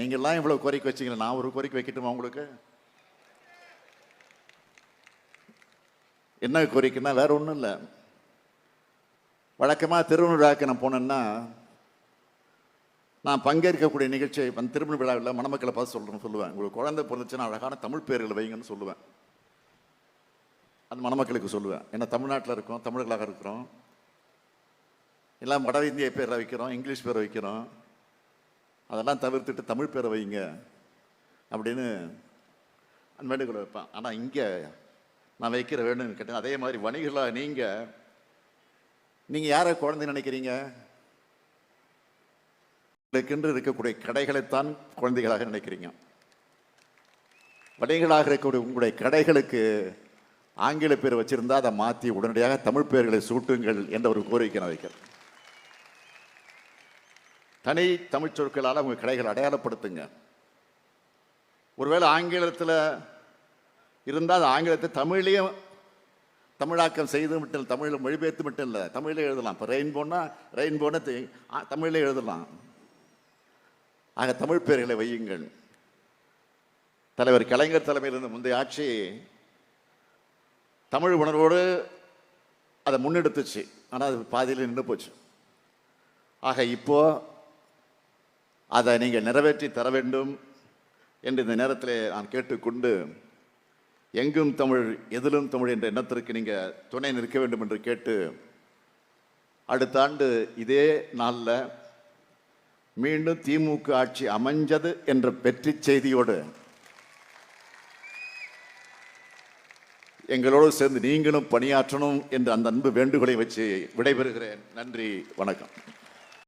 நீங்கள்லாம் இவ்வளவு கோரிக்கை வச்சீங்களா நான் ஒரு கோரிக்கை வைக்கட்டுமா உங்களுக்கு? என்ன கோரிக்கைன்னா வேற ஒன்றும் இல்லை. வழக்கமாக திருமண விழாக்கு நான் போனேன்னா நான் பங்கேற்கக்கூடிய நிகழ்ச்சி வந்து திருமண விழாவில் மணமக்களை பார்த்து சொல்கிறேன்னு சொல்லுவேன். உங்களுக்கு குழந்தை பிறந்துச்சுன்னா அழகான தமிழ் பேர்களை வைங்கன்னு சொல்லுவேன். அந்த மணமக்களுக்கு சொல்லுவேன். ஏன்னா தமிழ்நாட்டில் இருக்கோம் தமிழர்களாக இருக்கிறோம். எல்லாம் வட இந்திய பேரை வைக்கிறோம் இங்கிலீஷ் பேரை வைக்கிறோம். அதெல்லாம் தவிர்த்துட்டு தமிழ் பேரை வைங்க அப்படின்னு அந்த வேண்டுகோளை வைப்பேன். ஆனால் இங்கே நான் வைக்கிற வேணும்னு கேட்டேன். அதே மாதிரி வணிகர்களாக நீங்கள் நீங்கள் யாரை குழந்தை நினைக்கிறீங்க? உங்களுக்கென்று இருக்கக்கூடிய கடைகளைத்தான் குழந்தைகளாக நினைக்கிறீங்க. வணிகர்களாக இருக்கக்கூடிய உங்களுடைய கடைகளுக்கு ஆங்கில பேர் வச்சிருந்தா அதை மாற்றி உடனடியாக தமிழ் பெயர்களை சூட்டுங்கள் என்ற ஒரு கோரிக்கை நான் வைக்கிறேன். தனி தமிழ் சொற்களால் உங்கள் கடைகளை அடையாளப்படுத்துங்க. ஒருவேளை ஆங்கிலத்தில் இருந்தால் அது ஆங்கிலத்தை தமிழ்லேயும் தமிழாக்கம் செய்து மட்டும் இல்லை தமிழில் மொழிபெயர்த்து மட்டும் இல்லை தமிழில் எழுதலாம். இப்போ ரெயின்போன்னா ரெயின்போன்னு தமிழில் எழுதலாம். ஆக தமிழ் பெயர்களை வையுங்கள். தலைவர் கலைஞர் தலைமையிலிருந்து முந்தைய ஆட்சி தமிழ் உணர்வோடு அதை முன்னெடுத்துச்சு. ஆனால் அது பாதியில் நின்று போச்சு. ஆக இப்போ அதை நீங்கள் நிறைவேற்றி தர வேண்டும் என்று இந்த நேரத்தில் நான் கேட்டுக்கொண்டு எங்கும் தமிழ் எதிலும் தமிழ் என்ற எண்ணத்திற்கு நீங்கள் துணை நிற்க வேண்டும் என்று கேட்டு அடுத்த ஆண்டு இதே நாளில் மீண்டும் திமுக ஆட்சி அமைஞ்சது என்ற வெற்றி செய்தியோடு எங்களோடு சேர்ந்து நீங்களும் பணியாற்றணும் என்று அந்த அன்பு வேண்டுகோளை வச்சு விடைபெறுகிறேன். நன்றி வணக்கம்.